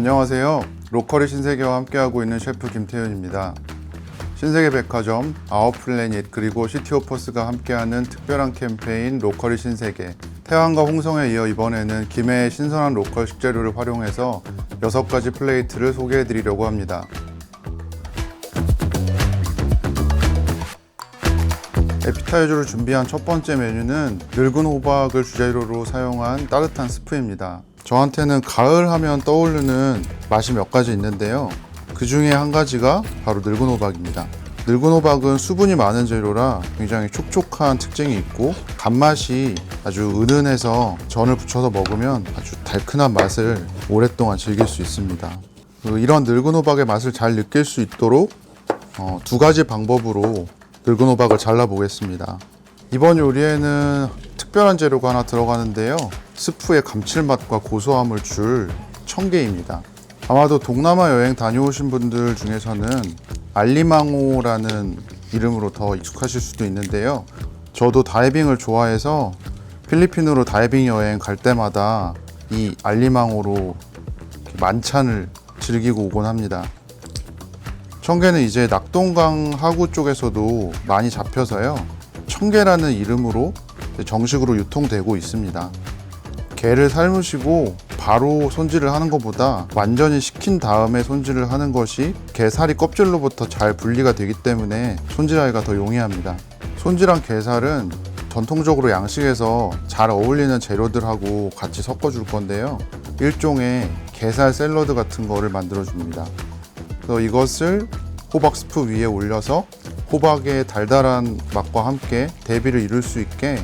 안녕하세요. 로컬의 신세계와 함께하고 있는 셰프 김태윤입니다. 신세계 백화점, 아웃플래닛 그리고 시티오퍼스가 함께하는 특별한 캠페인 로컬의 신세계. 태환과 홍성에 이어 이번에는 김해의 신선한 로컬 식재료를 활용해서 6가지 플레이트를 소개해 드리려고 합니다. 에피타이저를 준비한 첫 번째 메뉴는 늙은 호박을 주재료로 사용한 따뜻한 스프입니다. 저한테는 가을 하면 떠오르는 맛이 몇 가지 있는데요. 그 중에 한 가지가 바로 늙은 호박입니다. 늙은 호박은 수분이 많은 재료라 굉장히 촉촉한 특징이 있고 단맛이 아주 은은해서 전을 부쳐서 먹으면 아주 달큰한 맛을 오랫동안 즐길 수 있습니다. 그 이런 늙은 호박의 맛을 잘 느낄 수 있도록 어, 두 가지 방법으로 늙은 호박을 잘라 보겠습니다. 이번 요리에는 특별한 재료가 하나 들어가는데요. 스프의 감칠맛과 고소함을 줄 청개입니다. 아마도 동남아 여행 다녀오신 분들 중에서는 알리망오라는 이름으로 더 익숙하실 수도 있는데요. 저도 다이빙을 좋아해서 필리핀으로 다이빙 여행 갈 때마다 이 알리망오로 이렇게 만찬을 즐기고 오곤 합니다. 청개는 이제 낙동강 하구 쪽에서도 많이 잡혀서요. 청개라는 이름으로 정식으로 유통되고 있습니다. 게를 삶으시고 바로 손질을 하는 것보다 완전히 식힌 다음에 손질을 하는 것이 게살이 껍질로부터 잘 분리가 되기 때문에 손질하기가 더 용이합니다. 손질한 게살은 전통적으로 양식에서 잘 어울리는 재료들하고 같이 섞어 줄 건데요. 일종의 게살 샐러드 같은 거를 만들어 줍니다. 그래서 이것을 호박 스프 위에 올려서 호박의 달달한 맛과 함께 대비를 이룰 수 있게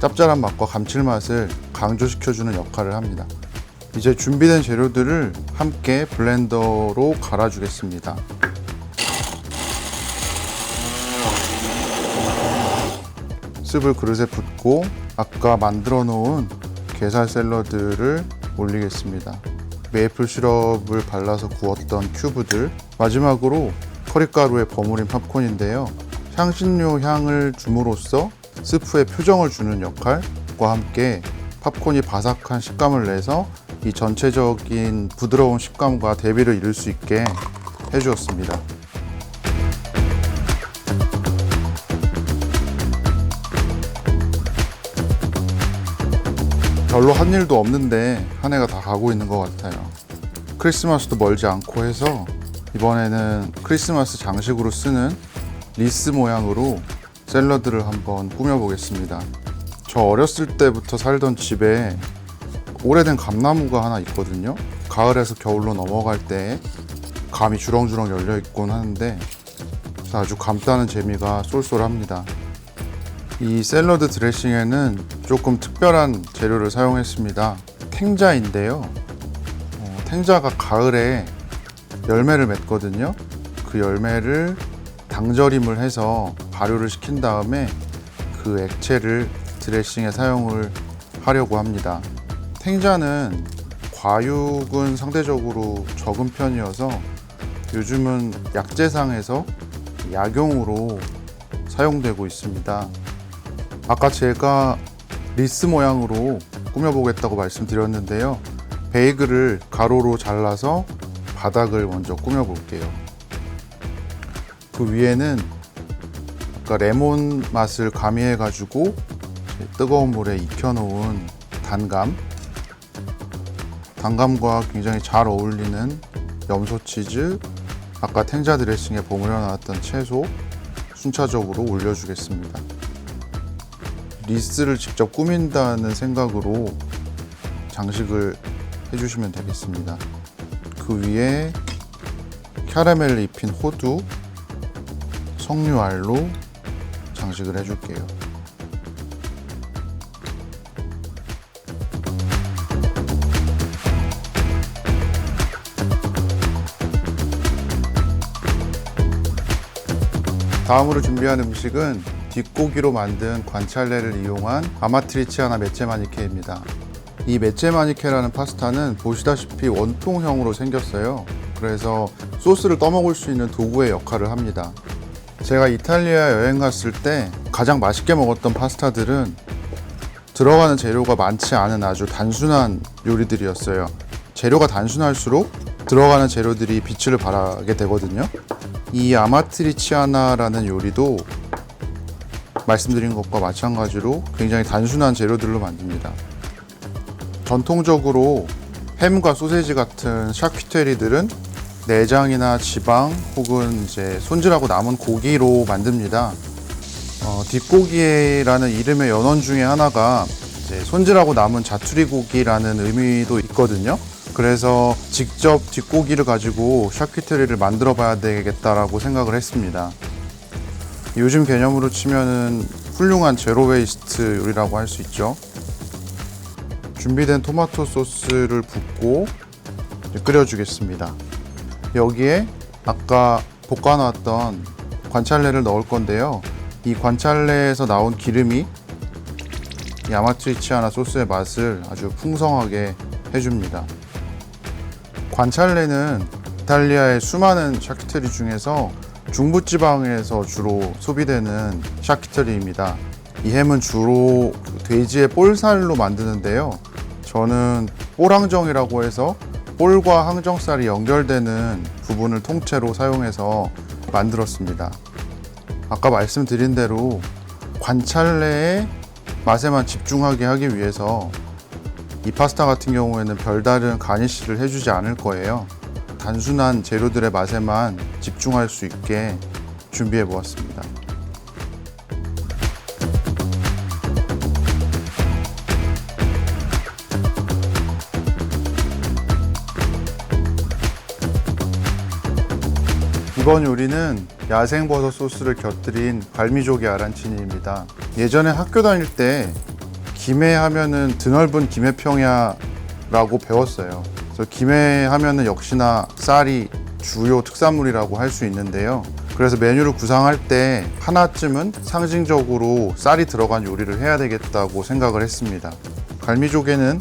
짭짤한 맛과 감칠맛을 강조시켜주는 역할을 합니다. 이제 준비된 재료들을 함께 블렌더로 갈아주겠습니다. 습을 그릇에 붓고 아까 만들어 놓은 게살 샐러드를 올리겠습니다. 메이플 시럽을 발라서 구웠던 큐브들 마지막으로 커리가루에 버무린 팝콘인데요. 향신료 향을 줌으로써 스프에 표정을 주는 역할과 함께 팝콘이 바삭한 식감을 내서 이 전체적인 부드러운 식감과 대비를 이룰 수 있게 해주었습니다. 별로 한 일도 없는데 한 해가 다 가고 있는 것 같아요. 크리스마스도 멀지 않고 해서 이번에는 크리스마스 장식으로 쓰는 리스 모양으로 샐러드를 한번 꾸며보겠습니다. 저 어렸을 때부터 살던 집에 오래된 감나무가 하나 있거든요. 가을에서 겨울로 넘어갈 때 감이 주렁주렁 열려 있곤 하는데 아주 감 따는 재미가 쏠쏠합니다. 이 샐러드 드레싱에는 조금 특별한 재료를 사용했습니다. 탱자인데요. 어, 탱자가 가을에 열매를 맺거든요. 그 열매를 당절임을 해서 발효를 시킨 다음에 그 액체를 드레싱에 사용을 하려고 합니다. 탱자는 과육은 상대적으로 적은 편이어서 요즘은 약재상에서 약용으로 사용되고 있습니다. 아까 제가 리스 모양으로 꾸며보겠다고 말씀드렸는데요. 베이글을 가로로 잘라서 바닥을 먼저 꾸며볼게요. 그 위에는 아까 레몬 맛을 가미해 가지고 뜨거운 물에 익혀 놓은 단감, 단감과 굉장히 잘 어울리는 염소 치즈, 아까 탱자 드레싱에 버무려 놨던 채소 순차적으로 올려주겠습니다. 리스를 직접 꾸민다는 생각으로 장식을 해주시면 되겠습니다. 그 위에 캐러멜을 입힌 호두, 석류알로 장식을 해줄게요. 다음으로 준비한 음식은 뒷고기로 만든 관찰레를 이용한 아마트리치아나 메체마니케입니다. 이 메체마니케라는 파스타는 보시다시피 원통형으로 생겼어요. 그래서 소스를 떠먹을 수 있는 도구의 역할을 합니다. 제가 이탈리아 여행 갔을 때 가장 맛있게 먹었던 파스타들은 들어가는 재료가 많지 않은 아주 단순한 요리들이었어요. 재료가 단순할수록 들어가는 재료들이 빛을 발하게 되거든요. 이 아마트리치아나라는 요리도 말씀드린 것과 마찬가지로 굉장히 단순한 재료들로 만듭니다. 전통적으로 햄과 소세지 같은 샤키테리들은 내장이나 지방 혹은 이제 손질하고 남은 고기로 만듭니다. 어, 뒷고기라는 이름의 연원 중에 하나가 이제 손질하고 남은 자투리 고기라는 의미도 있거든요. 그래서 직접 뒷고기를 가지고 샤키테리를 만들어 봐야 되겠다라고 생각을 했습니다. 요즘 개념으로 치면은 훌륭한 제로 웨이스트 요리라고 할 수 있죠. 준비된 토마토 소스를 붓고 끓여주겠습니다. 여기에 아까 볶아놨던 관찰레를 넣을 건데요. 이 관찰레에서 나온 기름이 이 아마트리치아나 소스의 맛을 아주 풍성하게 해줍니다. 관찰레는 이탈리아의 수많은 샤키테리 중에서 중부지방에서 주로 소비되는 샤키테리입니다. 이 햄은 주로 돼지의 볼살로 만드는데요. 저는 볼항정이라고 해서 볼과 항정살이 연결되는 부분을 통째로 사용해서 만들었습니다. 아까 말씀드린 대로 관찰레의 맛에만 집중하게 하기 위해서 이 파스타 같은 경우에는 별다른 가니쉬를 해주지 않을 거예요. 단순한 재료들의 맛에만 집중할 수 있게 준비해 보았습니다. 이번 요리는 야생버섯 소스를 곁들인 발미조개 아란치니입니다. 예전에 학교 다닐 때 김해 하면은 드넓은 김해평야라고 배웠어요. 그래서 김해 하면은 역시나 쌀이 주요 특산물이라고 할 수 있는데요. 그래서 메뉴를 구상할 때 하나쯤은 상징적으로 쌀이 들어간 요리를 해야 되겠다고 생각을 했습니다. 갈미조개는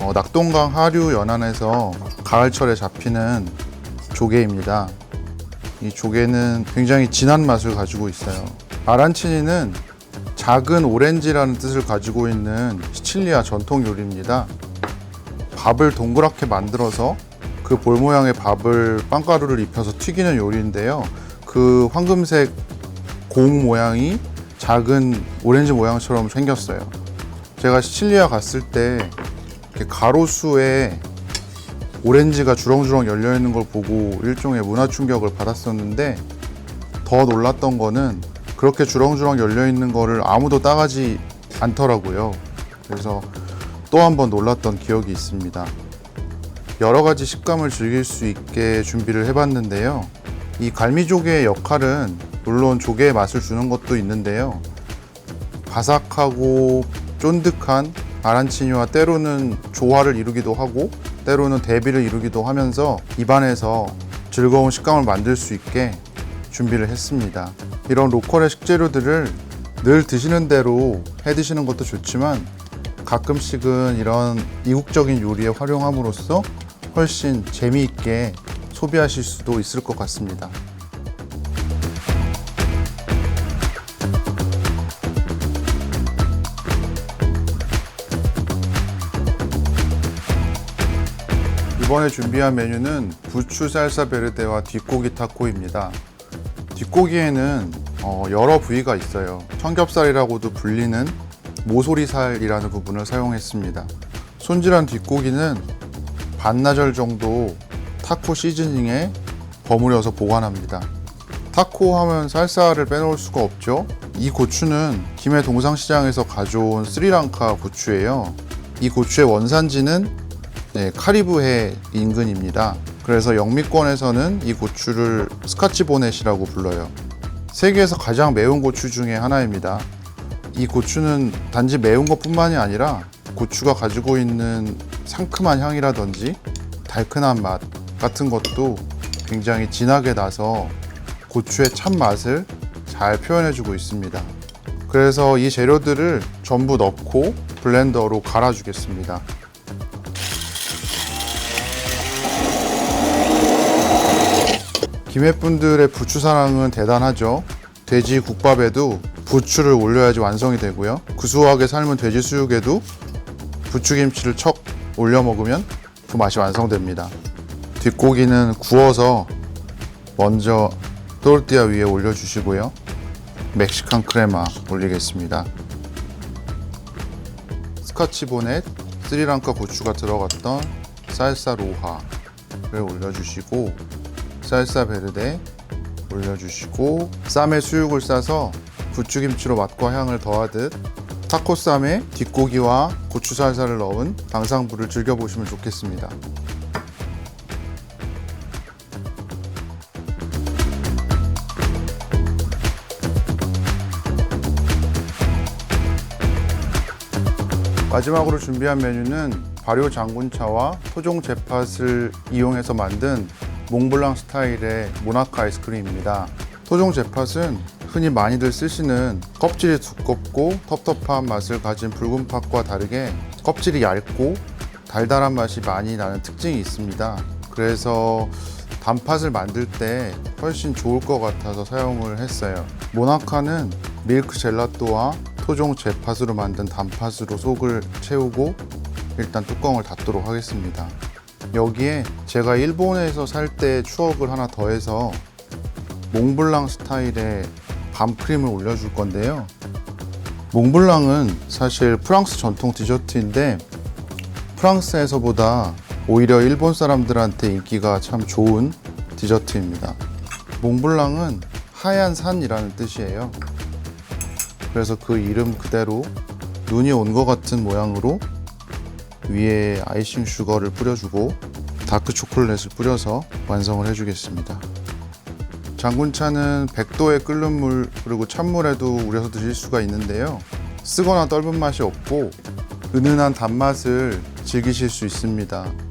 어, 낙동강 하류 연안에서 가을철에 잡히는 조개입니다. 이 조개는 굉장히 진한 맛을 가지고 있어요. 아란치니는 작은 오렌지라는 뜻을 가지고 있는 시칠리아 전통 요리입니다. 밥을 동그랗게 만들어서 그 볼 모양의 밥을 빵가루를 입혀서 튀기는 요리인데요. 그 황금색 공 모양이 작은 오렌지 모양처럼 생겼어요. 제가 시칠리아 갔을 때 가로수에 오렌지가 주렁주렁 열려 있는 걸 보고 일종의 문화 충격을 받았었는데 더 놀랐던 거는 그렇게 주렁주렁 열려 있는 거를 아무도 따가지 않더라고요. 그래서 또 한 번 놀랐던 기억이 있습니다. 여러 가지 식감을 즐길 수 있게 준비를 해봤는데요. 이 갈미조개의 역할은 물론 조개의 맛을 주는 것도 있는데요. 바삭하고 쫀득한 아란치니와 때로는 조화를 이루기도 하고 때로는 대비를 이루기도 하면서 입안에서 즐거운 식감을 만들 수 있게 준비를 했습니다. 이런 로컬의 식재료들을 늘 드시는 대로 해 드시는 것도 좋지만 가끔씩은 이런 이국적인 요리에 활용함으로써 훨씬 재미있게 소비하실 수도 있을 것 같습니다. 이번에 준비한 메뉴는 부추 살사 베르데와 뒷고기 타코입니다. 뒷고기에는 어, 여러 부위가 있어요. 청겹살이라고도 불리는 모소리살이라는 부분을 사용했습니다. 손질한 뒷고기는 반나절 정도 타코 시즈닝에 버무려서 보관합니다. 타코 하면 살사를 빼놓을 수가 없죠. 이 고추는 김해 동상시장에서 가져온 스리랑카 고추예요. 이 고추의 원산지는 네, 카리브해 인근입니다. 그래서 영미권에서는 이 고추를 스카치 보넷이라고 불러요. 세계에서 가장 매운 고추 중에 하나입니다. 이 고추는 단지 매운 것뿐만이 아니라 고추가 가지고 있는 상큼한 향이라든지 달큰한 맛 같은 것도 굉장히 진하게 나서 고추의 참 맛을 잘 표현해주고 있습니다. 그래서 이 재료들을 전부 넣고 블렌더로 갈아주겠습니다. 김해 분들의 부추 사랑은 대단하죠. 돼지 국밥에도 부추를 올려야지 완성이 되고요. 구수하게 삶은 돼지 수육에도 부추김치를 척 올려 먹으면 그 맛이 완성됩니다. 뒷고기는 구워서 먼저 또르띠아 위에 올려주시고요. 멕시칸 크레마 올리겠습니다. 스카치 보넷, 스리랑카 고추가 들어갔던 쌀사 로하를 올려주시고 쌀사 베르데 올려주시고 쌈에 수육을 싸서 부추김치로 맛과 향을 더하듯 타코 쌈에 뒷고기와 고추 살사를 넣은 당상부를 즐겨보시면 좋겠습니다. 마지막으로 준비한 메뉴는 발효 장군차와 토종 제팥을 이용해서 만든 몽블랑 스타일의 모나카 아이스크림입니다. 토종 제팥은 흔히 많이들 쓰시는 껍질이 두껍고 텁텁한 맛을 가진 붉은 팥과 다르게 껍질이 얇고 달달한 맛이 많이 나는 특징이 있습니다. 그래서 단팥을 만들 때 훨씬 좋을 것 같아서 사용을 했어요. 모나카는 밀크 젤라또와 토종 제팥으로 만든 단팥으로 속을 채우고 일단 뚜껑을 닫도록 하겠습니다. 여기에 제가 일본에서 살 때 추억을 하나 더해서 몽블랑 스타일의 밤크림을 올려줄 건데요. 몽블랑은 사실 프랑스 전통 디저트인데 프랑스에서보다 오히려 일본 사람들한테 인기가 참 좋은 디저트입니다. 몽블랑은 하얀 산이라는 뜻이에요. 그래서 그 이름 그대로 눈이 온 것 같은 모양으로 위에 아이싱 슈거를 뿌려주고 다크 초콜릿을 뿌려서 완성을 해주겠습니다. 장군차는 100도에 끓는 물 그리고 찬물에도 우려서 드실 수가 있는데요. 쓰거나 떫은 맛이 없고 은은한 단맛을 즐기실 수 있습니다.